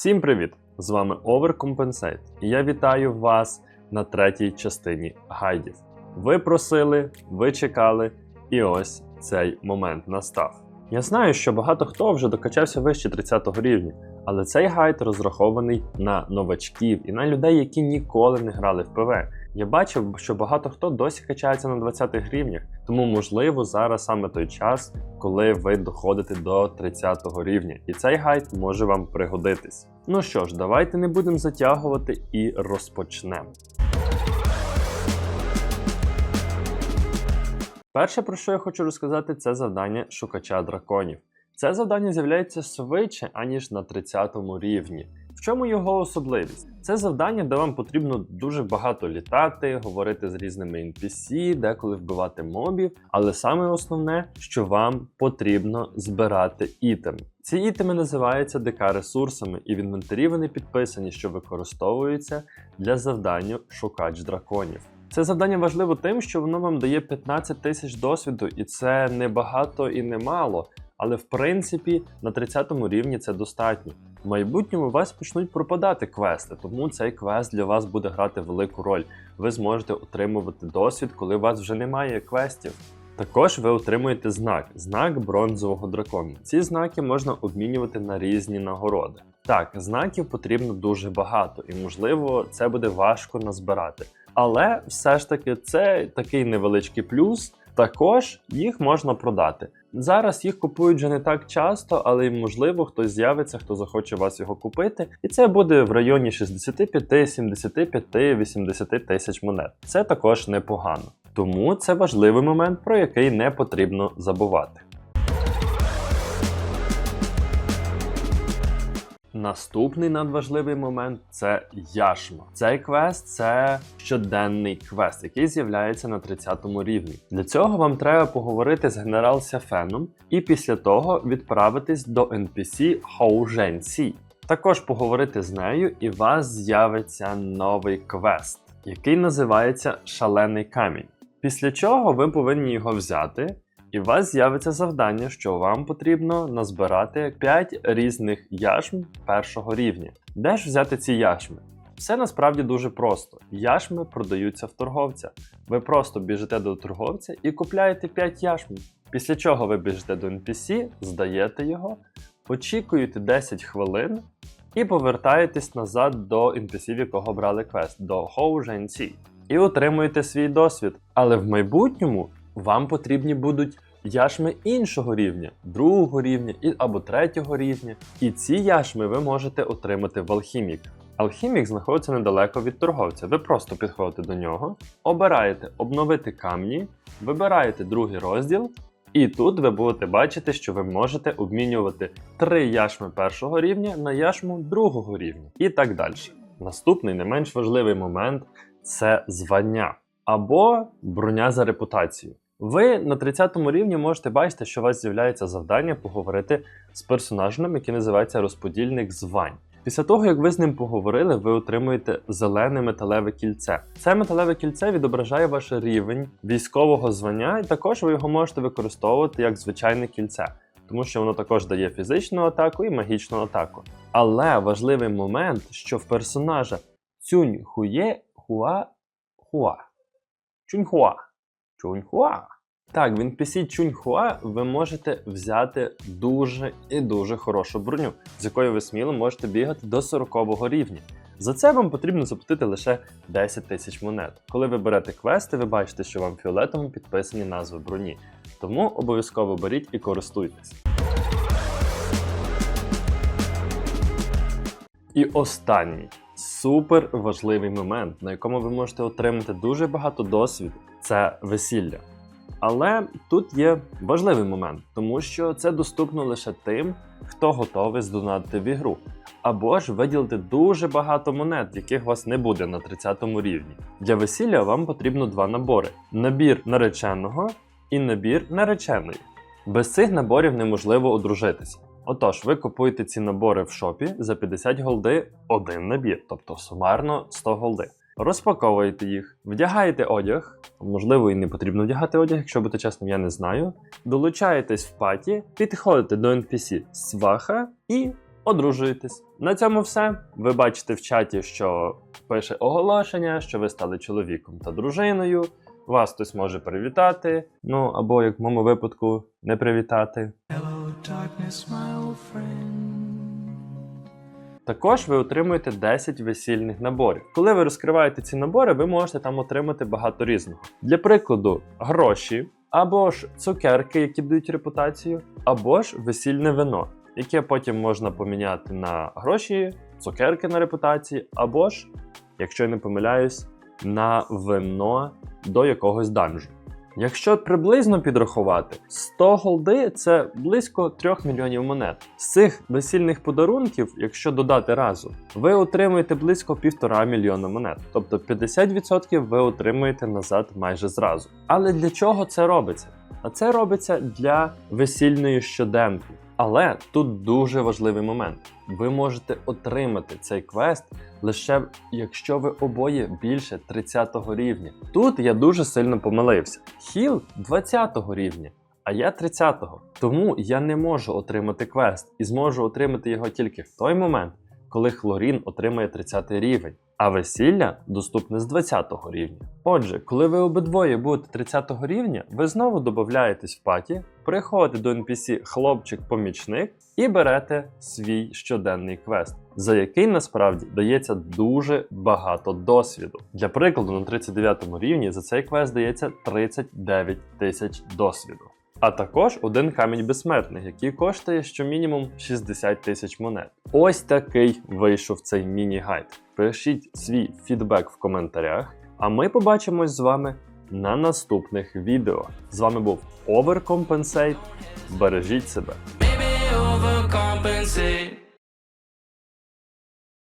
Всім привіт! З вами Overcompensate і я вітаю вас на третій частині гайдів. Ви просили, ви чекали, і ось цей момент настав. Я знаю, що багато хто вже докачався вище 30 рівня, але цей гайд розрахований на новачків і на людей, які ніколи не грали в ПВ. Я бачив, що багато хто досі качається на 20 х рівнях, тому можливо зараз саме той час, коли ви доходите до 30 рівня, і цей гайд може вам пригодитись. Ну що ж, давайте не будемо затягувати і розпочнемо. Перше, про що я хочу розказати, це завдання шукача драконів. Це завдання з'являється швидше, аніж на 30 рівні. В чому його особливість? Це завдання, де вам потрібно дуже багато літати, говорити з різними NPC, деколи вбивати мобів. Але саме основне, що вам потрібно збирати ітеми. Ці ітеми називаються ДК ресурсами, і в інвентарі вони підписані, що використовуються для завдання шукач драконів. Це завдання важливо тим, що воно вам дає 15 тисяч досвіду, і це не багато і не мало. Але в принципі на 30 рівні це достатньо. В майбутньому у вас почнуть пропадати квести, тому цей квест для вас буде грати велику роль. Ви зможете отримувати досвід, коли у вас вже немає квестів. Також ви отримуєте знак знак бронзового дракона. Ці знаки можна обмінювати на різні нагороди. Так, знаків потрібно дуже багато, і можливо це буде важко назбирати. Але все ж таки це такий невеличкий плюс. Також їх можна продати. Зараз їх купують вже не так часто, але й можливо хтось з'явиться, хто захоче вас його купити, і це буде в районі 65, 75, 80 тисяч монет. Це також непогано. Тому це важливий момент, про який не потрібно забувати. Наступний надважливий момент це яшма. Цей квест це щоденний квест, який з'являється на 30 рівні. Для цього вам треба поговорити з генерал Сяфеном і після того відправитись до NPC Хоуженсі. Також поговорити з нею, і у вас з'явиться новий квест, який називається Шалений камінь. Після чого ви повинні його взяти. І у вас з'явиться завдання, що вам потрібно назбирати 5 різних яшм першого рівня. Де ж взяти ці яшми? Все насправді дуже просто. Яшми продаються в торговця. Ви просто біжите до торговця і купляєте 5 яшм. Після чого ви біжите до NPC, здаєте його, очікуєте 10 хвилин і повертаєтесь назад до NPC, в якого брали квест, до Хоуженсі. І отримуєте свій досвід. Але в майбутньому вам потрібні будуть яшми іншого рівня, другого рівня або третього рівня. І ці яшми ви можете отримати в Алхімік. Алхімік знаходиться недалеко від торговця. Ви просто підходите до нього, обираєте обновити камні, вибираєте другий розділ, і тут ви будете бачити, що ви можете обмінювати три яшми першого рівня на яшму другого рівня і так далі. Наступний не менш важливий момент це звання або броня за репутацію. Ви на 30 рівні можете бачити, що у вас з'являється завдання поговорити з персонажем, який називається розподільник звань. Після того, як ви з ним поговорили, ви отримуєте зелене металеве кільце. Це металеве кільце відображає ваш рівень військового звання, і також ви його можете використовувати як звичайне кільце, тому що воно також дає фізичну атаку і магічну атаку. Але важливий момент, що в персонажа Цюнь Хує Хуа Хуа. Чуньхуа. Чуньхуа. Так, в NPC Чуньхуа ви можете взяти дуже і дуже хорошу броню, з якою ви сміло можете бігати до 40 рівня. За це вам потрібно заплатити лише 10 тисяч монет. Коли ви берете квести, ви бачите, що вам фіолетовим підписані назви броні. Тому обов'язково беріть і користуйтесь. І останній супер важливий момент, на якому ви можете отримати дуже багато досвіду, це весілля. Але тут є важливий момент, тому що це доступно лише тим, хто готовий здонатити в ігру, або ж виділити дуже багато монет, яких у вас не буде на 30 рівні. Для весілля вам потрібно два набори: набір нареченого і набір нареченої. Без цих наборів неможливо одружитися. Отож, ви купуєте ці набори в шопі за 50 голди один набір, тобто сумарно 100 голди. Розпаковуєте їх, вдягаєте одяг, можливо, і не потрібно вдягати одяг, якщо бути чесним, я не знаю. Долучаєтесь в паті, підходите до NPC сваха і одружуєтесь. На цьому все. Ви бачите в чаті, що пише оголошення, що ви стали чоловіком та дружиною. Вас хтось може привітати, ну або як в моєму випадку не привітати. Darkness, my old friend. Також ви отримуєте 10 весільних наборів. Коли ви розкриваєте ці набори, ви можете там отримати багато різного. Для прикладу, гроші, або ж цукерки, які дають репутацію, або ж весільне вино, яке потім можна поміняти на гроші, цукерки на репутації, або ж, якщо я не помиляюсь, на вино до якогось данжу. Якщо приблизно підрахувати, 100 голди це близько 3 мільйонів монет. З цих весільних подарунків, якщо додати разу, ви отримуєте близько 1,5 мільйона монет. Тобто 50% ви отримуєте назад майже зразу. Але для чого це робиться? А це робиться для весільної щоденки. Але тут дуже важливий момент. Ви можете отримати цей квест лише якщо ви обоє більше 30 рівня. Тут я дуже сильно помилився. Хіл 20 рівня, а я 30-го. Тому я не можу отримати квест і зможу отримати його тільки в той момент, коли хлорін отримає 30 рівень. А весілля доступне з 20 рівня. Отже, коли ви обидвоє будете 30 рівня, ви знову додаєтесь в паті, приходите до NPC хлопчик-помічник і берете свій щоденний квест, за який насправді дається дуже багато досвіду. Для прикладу, на 39 рівні за цей квест дається 39 тисяч досвіду. А також один камінь безсмертних, який коштує щомінімум 60 тисяч монет. Ось такий вийшов цей міні-гайд. Пишіть свій фідбек в коментарях, а ми побачимось з вами на наступних відео. З вами був Overcompensate. Бережіть себе.